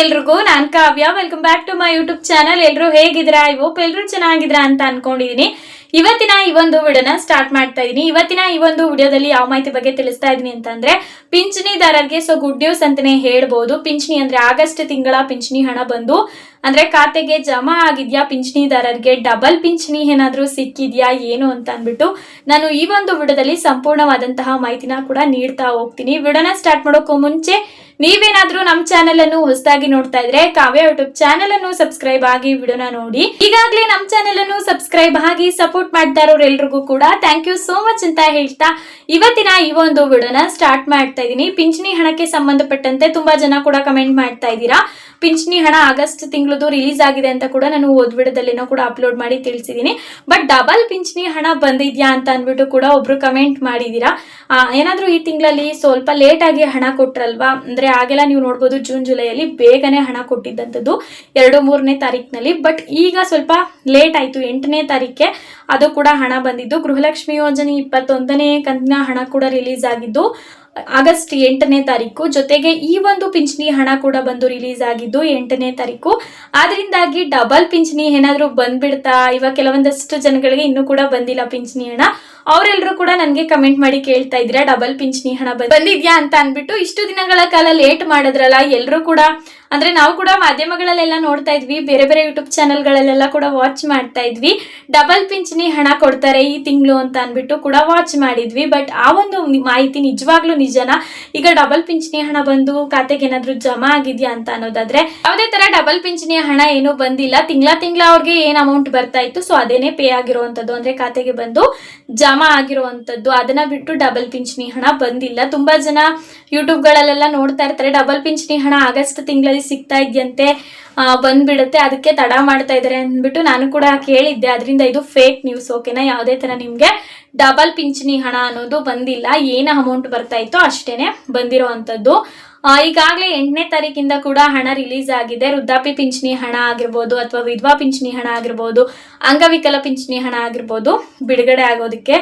ಎಲ್ರಿಗೂ, ನಾನ್ Kavya. Welcome back to my YouTube channel ಎಲ್ರು ಹೇಗಿದ್ರಾ ಐ ಹೋಪ್ ಎಲ್ರು ಚೆನ್ನಾಗಿದ್ರಾ ಅಂತ ಅನ್ಕೊಂಡಿದೀನಿ. ಇವತ್ತಿನ ಈ ಒಂದು ವಿಡಿಯೋನ ಸ್ಟಾರ್ಟ್ ಮಾಡ್ತಾ ಇದೀನಿ. ಇವತ್ತಿನ ಈ ಒಂದು ವಿಡಿಯೋದಲ್ಲಿ ಯಾವ ಮಾಹಿತಿ ಬಗ್ಗೆ ತಿಳಿಸ್ತಾ ಇದ್ದೀನಿ ಅಂತಂದ್ರೆ ಪಿಂಚಣಿದಾರರಿಗೆ ಸೊ ಗುಡ್ ನ್ಯೂಸ್ ಅಂತಾನೆ ಹೇಳ್ಬೋದು. ಪಿಂಚಣಿ ಅಂದ್ರೆ ಆಗಸ್ಟ್ ತಿಂಗಳ ಪಿಂಚಣಿ ಹಣ ಬಂದು, ಅಂದ್ರೆ ಖಾತೆಗೆ ಜಮಾ ಆಗಿದ್ಯಾ ಪಿಂಚಣಿದಾರರಿಗೆ ಡಬಲ್ ಪಿಂಚಣಿ ಏನಾದ್ರೂ ಸಿಕ್ಕಿದ್ಯಾ, ಏನು ಅಂತ ಅಂದ್ಬಿಟ್ಟು ನಾನು ಈ ಒಂದು ವಿಡಿಯೋದಲ್ಲಿ ಸಂಪೂರ್ಣವಾದಂತಹ ಮಾಹಿತಿನ ಕೂಡ ನೀಡ್ತಾ ಹೋಗ್ತೀನಿ. ವಿಡಿಯೋನ ಸ್ಟಾರ್ಟ್ ಮಾಡೋಕ್ಕೂ ಮುಂಚೆ, ನೀವೇನಾದ್ರೂ ನಮ್ಮ ಚಾನೆಲ್ ಅನ್ನು ಹೊಸದಾಗಿ ನೋಡ್ತಾ ಇದ್ರೆ, ಕಾವ್ಯ ಯೂಟ್ಯೂಬ್ ಚಾನೆಲ್ ಅನ್ನು ಸಬ್ಸ್ಕ್ರೈಬ್ ಆಗಿ ವಿಡಿಯೋನ ನೋಡಿ. ಈಗಾಗಲೇ ನಮ್ಮ ಚಾನೆಲ್ ಅನ್ನು ಸಬ್ಸ್ಕ್ರೈಬ್ ಆಗಿ ಸಪೋರ್ಟ್ ಮಾಡ್ತಾ ಇರೋರೆಲ್ರಿಗೂ ಕೂಡ ಥ್ಯಾಂಕ್ ಯು ಸೋ ಮಚ್ ಅಂತ ಹೇಳ್ತಾ ಇವತ್ತಿನ ಈ ಒಂದು ವಿಡಿಯೋನ ಸ್ಟಾರ್ಟ್ ಮಾಡ್ತಾ ಇದ್ದೀನಿ. ಪಿಂಚಣಿ ಹಣಕ್ಕೆ ಸಂಬಂಧಪಟ್ಟಂತೆ ತುಂಬಾ ಜನ ಕೂಡ ಕಮೆಂಟ್ ಮಾಡ್ತಾ ಇದ್ದೀರಾ. ಪಿಂಚಣಿ ಹಣ ಆಗಸ್ಟ್ ತಿಂಗಳದು ರಿಲೀಸ್ ಆಗಿದೆ ಅಂತ ಕೂಡ ನಾನು ಓದ್ ವಿಡಿಯೋದಲ್ಲೇನೋ ಕೂಡ ಅಪ್ಲೋಡ್ ಮಾಡಿ ತಿಳಿಸಿದ್ದೀನಿ ಬಟ್ ಡಬಲ್ ಪಿಂಚಣಿ ಹಣ ಬಂದಿದ್ಯಾ ಅಂತ ಅಂದ್ಬಿಟ್ಟು ಕೂಡ ಒಬ್ರು ಕಮೆಂಟ್ ಮಾಡಿದ್ದೀರಾ ಏನಾದರೂ ಈ ತಿಂಗಳಲ್ಲಿ ಸ್ವಲ್ಪ ಲೇಟ್ ಆಗಿ ಹಣ ಕೊಟ್ರಲ್ವಾ? ಅಂದ್ರೆ ಆಗೆಲ್ಲ ನೀವು ನೋಡ್ಬೋದು ಜೂನ್ ಜುಲೈಯಲ್ಲಿ ಬೇಗನೆ ಹಣ ಕೊಟ್ಟಿದ್ದಂಥದ್ದು ಎರಡು, ಮೂರನೇ ತಾರೀಕಿನಲ್ಲಿ. ಬಟ್ ಈಗ ಸ್ವಲ್ಪ ಲೇಟ್ ಆಯ್ತು, ಎಂಟನೇ ತಾರೀಕೆ, ಅದು ಕೂಡ ಹಣ ಬಂದಿದ್ದು. ಗೃಹಲಕ್ಷ್ಮಿ ಯೋಜನೆ ಇಪ್ಪತ್ತೊಂದನೇ ಕಂತಿನ ಹಣ ಕೂಡ ರಿಲೀಸ್ ಆಗಿದ್ದು ಆಗಸ್ಟ್ ಎಂಟನೇ ತಾರೀಕು. ಜೊತೆಗೆ ಈ ಒಂದು ಪಿಂಚಣಿ ಹಣ ಕೂಡ ಬಂದು ರಿಲೀಸ್ ಆಗಿದ್ದು ಎಂಟನೇ ತಾರೀಕು. ಆದ್ರಿಂದಾಗಿ ಡಬಲ್ ಪಿಂಚಣಿ ಏನಾದರೂ ಬಂದ್ಬಿಡ್ತಾ? ಇವಾಗ ಕೆಲವೊಂದಷ್ಟು ಜನಗಳಿಗೆ ಇನ್ನೂ ಕೂಡ ಬಂದಿಲ್ಲ ಪಿಂಚಣಿ ಹಣ. ಅವರೆಲ್ಲರೂ ಕೂಡ ನನಗೆ ಕಮೆಂಟ್ ಮಾಡಿ ಕೇಳ್ತಾ ಇದ್ರೆ ಡಬಲ್ ಪಿಂಚಣಿ ಹಣ ಬಂದ್- ಬಂದಿದ್ಯಾ ಅಂತ ಅನ್ಬಿಟ್ಟು ಇಷ್ಟು ದಿನಗಳ ಕಾಲ ಲೇಟ್ ಮಾಡಿದ್ರಲ್ಲ ಎಲ್ಲರೂ ಕೂಡ. ಅಂದ್ರೆ ನಾವು ಕೂಡ ಮಾಧ್ಯಮಗಳಲ್ಲೆಲ್ಲ ನೋಡ್ತಾ ಇದ್ವಿ, ಬೇರೆ ಬೇರೆ ಯೂಟ್ಯೂಬ್ ಚಾನೆಲ್ಗಳಲ್ಲೆಲ್ಲ ಕೂಡ ವಾಚ್ ಮಾಡ್ತಾ ಇದ್ವಿ. ಡಬಲ್ ಪಿಂಚಣಿ ಹಣ ಕೊಡ್ತಾರೆ ಈ ತಿಂಗಳು ಅಂತ ಅನ್ಬಿಟ್ಟು ಕೂಡ ವಾಚ್ ಮಾಡಿದ್ವಿ. ಬಟ್ ಆ ಒಂದು ಮಾಹಿತಿ ನಿಜವಾಗ್ಲೂ ನಿಜನ? ಈಗ ಡಬಲ್ ಪಿಂಚಣಿ ಹಣ ಬಂದು ಖಾತೆಗೆ ಏನಾದ್ರು ಜಮಾ ಆಗಿದ್ಯಾ ಅಂತ ಅನ್ನೋದಾದ್ರೆ, ಯಾವುದೇ ತರ ಡಬಲ್ ಪಿಂಚಣಿ ಹಣ ಏನು ಬಂದಿಲ್ಲ. ತಿಂಗಳ ತಿಂಗಳ ಅವ್ರಿಗೆ ಏನ್ ಅಮೌಂಟ್ ಬರ್ತಾ ಇತ್ತು ಸೊ ಅದೇನೆ ಪೇ ಆಗಿರುವಂತದ್ದು ಅಂದ್ರೆ ಖಾತೆಗೆ ಬಂದು ಜಮಾ ಆಗಿರುವಂತದ್ದು, ಅದನ್ನ ಬಿಟ್ಟು ಡಬಲ್ ಪಿಂಚಣಿ ಹಣ ಬಂದಿಲ್ಲ. ತುಂಬಾ ಜನ ಯೂಟ್ಯೂಬ್ಗಳಲ್ಲೆಲ್ಲ ನೋಡ್ತಾ ಇರ್ತಾರೆ ಡಬಲ್ ಪಿಂಚಣಿ ಹಣ ಆಗಸ್ಟ್ ತಿಂಗಳಲ್ಲಿ ಸಿಗ್ತಾ ಇದೆಯಂತೆ. ಬಂದ್ಬಿಡುತ್ತೆ. ಅದಕ್ಕೆ ತಡ ಮಾಡ್ತಾ ಇದ್ದಾರೆ ಅಂದ್ಬಿಟ್ಟು ನಾನು ಕೂಡ ಕೇಳಿದ್ದೆ. ಅದರಿಂದ ಇದು ಫೇಕ್ ನ್ಯೂಸ್ ಓಕೆನಾ ಯಾವುದೇ ತರ ನಿಮಗೆ ಡಬಲ್ ಪಿಂಚಣಿ ಹಣ ಅನ್ನೋದು ಬಂದಿಲ್ಲ. ಏನು ಅಮೌಂಟ್ ಬರ್ತಾ ಇತ್ತೋ ಅಷ್ಟೇನೆ ಬಂದಿರೋ ಅಂಥದ್ದು. ಈಗಾಗಲೇ ಎಂಟನೇ ತಾರೀಕಿಂದ ಕೂಡ ಹಣ ರಿಲೀಸ್ ಆಗಿದೆ. ವೃದ್ಧಾಪಿ ಪಿಂಚಣಿ ಹಣ ಆಗಿರ್ಬೋದು ಅಥವಾ ವಿಧವಾ ಪಿಂಚಣಿ ಹಣ ಆಗಿರ್ಬೋದು, ಅಂಗವಿಕಲ ಪಿಂಚಣಿ ಹಣ ಆಗಿರ್ಬೋದು ಬಿಡುಗಡೆ ಆಗೋದಕ್ಕೆ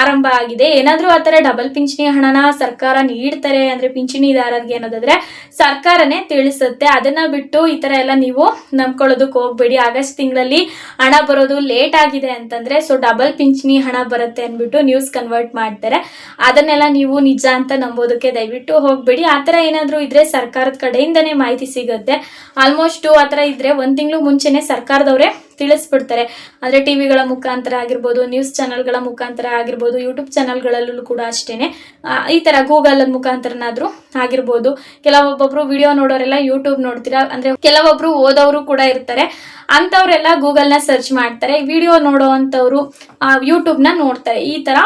ಆರಂಭ ಆಗಿದೆ. ಏನಾದರೂ ಆ ಥರ ಡಬಲ್ ಪಿಂಚಣಿ ಹಣನ ಸರ್ಕಾರ ನೀಡ್ತಾರೆ ಅಂದರೆ ಪಿಂಚಣಿದಾರರಿಗೆ ಅನ್ನೋದಾದ್ರೆ ಸರ್ಕಾರನೇ ತಿಳಿಸುತ್ತೆ. ಅದನ್ನ ಬಿಟ್ಟು ಈ ಥರ ಎಲ್ಲ ನೀವು ನಂಬ್ಕೊಳ್ಳೋದಕ್ಕೆ ಹೋಗ್ಬೇಡಿ. ಆಗಸ್ಟ್ ತಿಂಗಳಲ್ಲಿ ಹಣ ಬರೋದು ಲೇಟ್ ಆಗಿದೆ ಅಂತಂದ್ರೆ ಸೊ ಡಬಲ್ ಪಿಂಚಣಿ ಹಣ ಬರುತ್ತೆ ಅಂದ್ಬಿಟ್ಟು ನ್ಯೂಸ್ ಕನ್ವರ್ಟ್ ಮಾಡ್ತಾರೆ. ಅದನ್ನೆಲ್ಲ ನೀವು ನಿಜ ಅಂತ ನಂಬೋದಕ್ಕೆ ದಯವಿಟ್ಟು ಹೋಗ್ಬೇಡಿ. ಆ ಥರ ಏನಾದರೂ ಇದ್ರೆ ಸರ್ಕಾರದ ಕಡೆಯಿಂದನೇ ಮಾಹಿತಿ ಸಿಗುತ್ತೆ. ಆಲ್ಮೋಸ್ಟ್ ಆ ಥರ ಇದ್ರೆ ಒಂದು ತಿಂಗಳು ಮುಂಚೆನೆ ಸರ್ಕಾರದವರೇ ತಿಳಿಸ್ಬಿಡ್ತಾರೆ. ಅಂದರೆ ಟಿ ವಿಗಳ ಮುಖಾಂತರ ಆಗಿರ್ಬೋದು ನ್ಯೂಸ್ ಚಾನಲ್ಗಳ ಮುಖಾಂತರ ಆಗಿರ್ಬೋದು ಯೂಟ್ಯೂಬ್ ಚಾನಲ್ಗಳಲ್ಲೂ ಕೂಡ ಅಷ್ಟೇನೆ. ಆ, ಈ ಥರ ಗೂಗಲ್ ಮುಖಾಂತರನಾದರೂ ಆಗಿರ್ಬೋದು. ಕೆಲವೊಬ್ಬೊಬ್ರು ವಿಡಿಯೋ ನೋಡೋರೆಲ್ಲ ಯೂಟ್ಯೂಬ್ ನೋಡ್ತೀರಾ? ಅಂದರೆ ಕೆಲವೊಬ್ರು ಓದೋರು ಕೂಡ ಇರ್ತಾರೆ. ಅಂಥವ್ರೆಲ್ಲ ಗೂಗಲ್ನ ಸರ್ಚ್ ಮಾಡ್ತಾರೆ. ವಿಡಿಯೋ ನೋಡೋ ಅಂಥವ್ರು ಯೂಟ್ಯೂಬ್ನ ನೋಡ್ತಾರೆ. ಈ ಥರ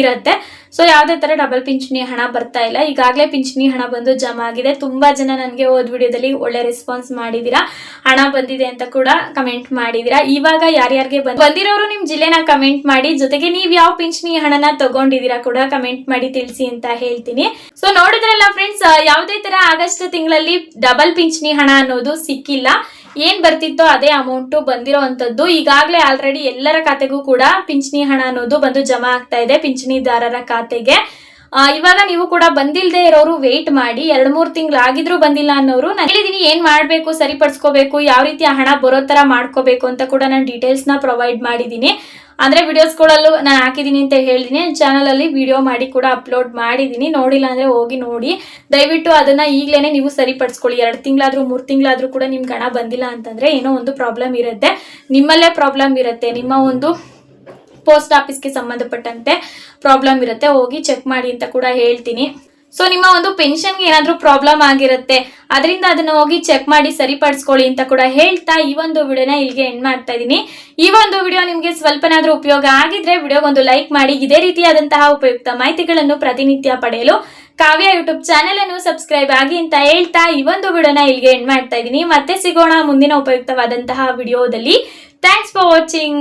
ಇರುತ್ತೆ. ಸೊ ಯಾವುದೇ ತರ ಡಬಲ್ ಪಿಂಚಣಿ ಹಣ ಬರ್ತಾ ಇಲ್ಲ. ಈಗಾಗಲೇ ಪಿಂಚಣಿ ಹಣ ಬಂದು ಜಮಾ ಆಗಿದೆ. ತುಂಬಾ ಜನ ನನಗೆ ಓದ್ ವಿಡಿಯೋದಲ್ಲಿ ಒಳ್ಳೆ ರೆಸ್ಪಾನ್ಸ್ ಮಾಡಿದೀರಾ. ಹಣ ಬಂದಿದೆ ಅಂತ ಕೂಡ ಕಮೆಂಟ್ ಮಾಡಿದ್ದೀರಾ ಇವಾಗ ಯಾರ್ಯಾರಿಗೆ ಬಂದ್, ಬಂದಿರೋರು ನಿಮ್ಮ ಜಿಲ್ಲೆನ ಕಮೆಂಟ್ ಮಾಡಿ, ಜೊತೆಗೆ ನೀವು ಯಾವ ಪಿಂಚಣಿ ಹಣನ ತಗೊಂಡಿದ್ದೀರಾ ಕೂಡ ಕಮೆಂಟ್ ಮಾಡಿ ತಿಳಿಸಿ ಅಂತ ಹೇಳ್ತೀನಿ. ಸೊ ನೋಡಿದ್ರಲ್ಲ ಫ್ರೆಂಡ್ಸ್ ಯಾವುದೇ ತರ ಆಗಸ್ಟ್ ತಿಂಗಳಲ್ಲಿ ಡಬಲ್ ಪಿಂಚಣಿ ಹಣ ಅನ್ನೋದು ಸಿಕ್ಕಿಲ್ಲ. ಏನ್ ಬರ್ತಿತ್ತೋ ಅದೇ ಅಮೌಂಟ್ ಬಂದಿರೋ ಅಂಥದ್ದು ಈಗಾಗಲೇ ಆಲ್ರೆಡಿ ಎಲ್ಲರ ಖಾತೆಗೂ ಕೂಡ ಪಿಂಚಣಿ ಹಣ ಅನ್ನೋದು ಬಂದು ಜಮಾ ಆಗ್ತಾ ಇದೆ ಪಿಂಚಣಿದಾರರ ಖಾತೆಗೆ. ಇವಾಗ ನೀವು ಕೂಡ ಬಂದಿಲ್ದೆ ಇರೋರು ವೇಟ್ ಮಾಡಿ. ಎರಡು ಮೂರು ತಿಂಗಳು ಆಗಿದ್ರು ಬಂದಿಲ್ಲ ಅನ್ನೋರು ನಾನು ಹೇಳಿದೀನಿ ಏನ್ ಮಾಡ್ಬೇಕು, ಸರಿಪಡಿಸ್ಕೋಬೇಕು, ಯಾವ ರೀತಿ ಹಣ ಬರೋ ತರ ಮಾಡ್ಕೋಬೇಕು ಅಂತ ಕೂಡ ನಾನು ಡೀಟೇಲ್ಸ್ನ ಪ್ರೊವೈಡ್ ಮಾಡಿದೀನಿ. ಅಂದ್ರೆ ವಿಡಿಯೋಸ್ಗಳಲ್ಲೂ ನಾನು ಹಾಕಿದ್ದೀನಿ ಅಂತ ಹೇಳಿದೀನಿ. ಚಾನಲ್ ಅಲ್ಲಿ ವಿಡಿಯೋ ಮಾಡಿ ಕೂಡ ಅಪ್ಲೋಡ್ ಮಾಡಿದೀನಿ. ನೋಡಿಲ್ಲ ಅಂದ್ರೆ ಹೋಗಿ ನೋಡಿ. ದಯವಿಟ್ಟು ಅದನ್ನ ಈಗ್ಲೇನೆ ನೀವು ಸರಿಪಡಿಸ್ಕೊಳ್ಳಿ. ಎರಡು ತಿಂಗಳಾದ್ರೂ, ಮೂರು ತಿಂಗಳಾದ್ರೂ ಕೂಡ ನಿಮ್ಗೆ ಹಣ ಬಂದಿಲ್ಲ ಅಂತಂದ್ರೆ ಏನೋ ಒಂದು ಪ್ರಾಬ್ಲಮ್ ಇರುತ್ತೆ. ನಿಮ್ಮಲ್ಲೇ ಪ್ರಾಬ್ಲಮ್ ಇರುತ್ತೆ. ನಿಮ್ಮ ಒಂದು ಪೋಸ್ಟ್ ಆಫೀಸ್ಗೆ ಸಂಬಂಧಪಟ್ಟಂತೆ ಪ್ರಾಬ್ಲಮ್ ಇರುತ್ತೆ. ಹೋಗಿ ಚೆಕ್ ಮಾಡಿ ಅಂತ ಕೂಡ ಹೇಳ್ತೀನಿ. ಸೊ ನಿಮ್ಮ ಒಂದು ಪೆನ್ಷನ್ಗೆ ಏನಾದರೂ ಪ್ರಾಬ್ಲಮ್ ಆಗಿರುತ್ತೆ, ಅದರಿಂದ ಅದನ್ನು ಹೋಗಿ ಚೆಕ್ ಮಾಡಿ ಸರಿಪಡಿಸ್ಕೊಳ್ಳಿ ಅಂತ ಕೂಡ ಹೇಳ್ತಾ ಈ ಒಂದು ವಿಡಿಯೋನ ಇಲ್ಲಿಗೆ ಎಂಡ್ ಮಾಡ್ತಾ ಇದ್ದೀನಿ. ಈ ಒಂದು ವಿಡಿಯೋ ನಿಮಗೆ ಸ್ವಲ್ಪನಾದರೂ ಉಪಯೋಗ ಆಗಿದ್ರೆ ವಿಡಿಯೋಗೊಂದು ಲೈಕ್ ಮಾಡಿ, ಇದೇ ರೀತಿಯಾದಂತಹ ಉಪಯುಕ್ತ ಮಾಹಿತಿಗಳನ್ನು ಪ್ರತಿನಿತ್ಯ ಪಡೆಯಲು ಕಾವ್ಯ ಯೂಟ್ಯೂಬ್ ಚಾನೆಲ್ ಅನ್ನು ಸಬ್ಸ್ಕ್ರೈಬ್ ಆಗಿ ಅಂತ ಹೇಳ್ತಾ ಈ ಒಂದು ವಿಡಿಯೋನ ಇಲ್ಲಿಗೆ ಎಂಡ್ ಮಾಡ್ತಾ ಇದ್ದೀನಿ. ಮತ್ತೆ ಸಿಗೋಣ ಮುಂದಿನ ಉಪಯುಕ್ತವಾದಂತಹ ವಿಡಿಯೋದಲ್ಲಿ. Thanks for watching